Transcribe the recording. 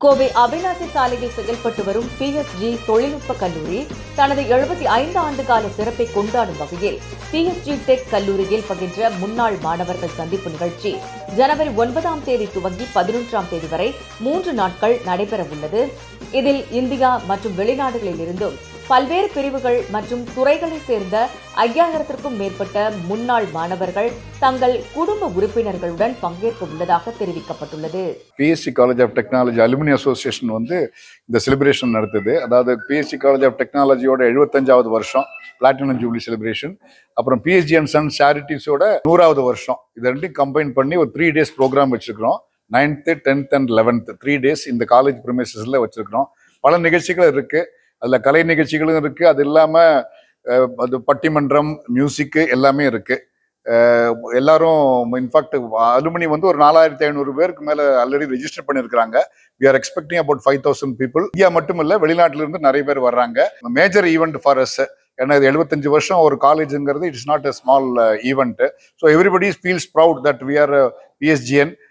கோவை அவிநாசி சாலையில் செயல்பட்டு வரும் பிஎஸ்ஜி தொழில்நுட்ப கல்லூரி தனது எழுபத்தி ஐந்து ஆண்டு கால சிறப்பை கொண்டாடும் வகையில் பிஎஸ்ஜி டெக் கல்லூரியில் பகின்ற முன்னாள் மாணவர்கள் சந்திப்பு நிகழ்ச்சி ஜனவரி ஒன்பதாம் தேதி துவங்கி பதினொன்றாம் தேதி வரை மூன்று நாட்கள் நடைபெறவுள்ளது இதில் இந்தியா மற்றும் வெளிநாடுகளில் இருந்தும் பல்வேறு பிரிவுகள் மற்றும் துறைகளைச் சேர்ந்த ஐயாயிரத்திற்கும் மேற்பட்ட முன்னாள் மாணவர்கள் தங்கள் குடும்ப உறுப்பினர்களுடன் பங்கேற்க உள்ளதாக தெரிவிக்கப்பட்டுள்ளது. PSG college of technology alumni association வந்து இந்த செலிப்ரேஷன் நடத்துது. அதாவது பிஎஸ்சி காலேஜ் ஆஃப் டெக்னாலஜியோட எழுபத்தஞ்சாவது வருஷம் பிளாட்டினம் ஜூப்ளி செலிப்ரேஷன் அப்புறம் பிஎஸ்ஜி அண்ட் சன் சேரிட்டிஸோட நூறாவது வருஷம். இது ரெண்டையும் கம்பைன் பண்ணி ஒரு த்ரீ டேஸ் ப்ரோக்ராம் வச்சிருக்கிறோம். Ninth tenth and eleventh three days இந்த காலேஜ் ப்ரிமைசஸில் வச்சிருக்கிறோம். பல நிகழ்ச்சிகள் இருக்குது அதில் கலை நிகழ்ச்சிகளும் இருக்குது அது இல்லாமல் அது பட்டிமன்றம் மியூசிக்கு எல்லாமே இருக்குது எல்லாரும் இன்ஃபேக்ட் அலுமினி வந்து ஒரு நாலாயிரத்தி ஐநூறு பேருக்கு மேலே ஆல்ரெடி ரெஜிஸ்டர் பண்ணியிருக்கிறாங்க we are expecting about five thousand people India மட்டும் இல்லை வெளிநாட்டிலிருந்து நிறைய பேர் வர்றாங்க. மேஜர் ஈவெண்ட் ஃபார் அஸ் ஏன்னா இது எழுபத்தஞ்சு வருஷம் ஒரு காலேஜுங்கிறது it's not a small event so everybody feels proud that we are PSGian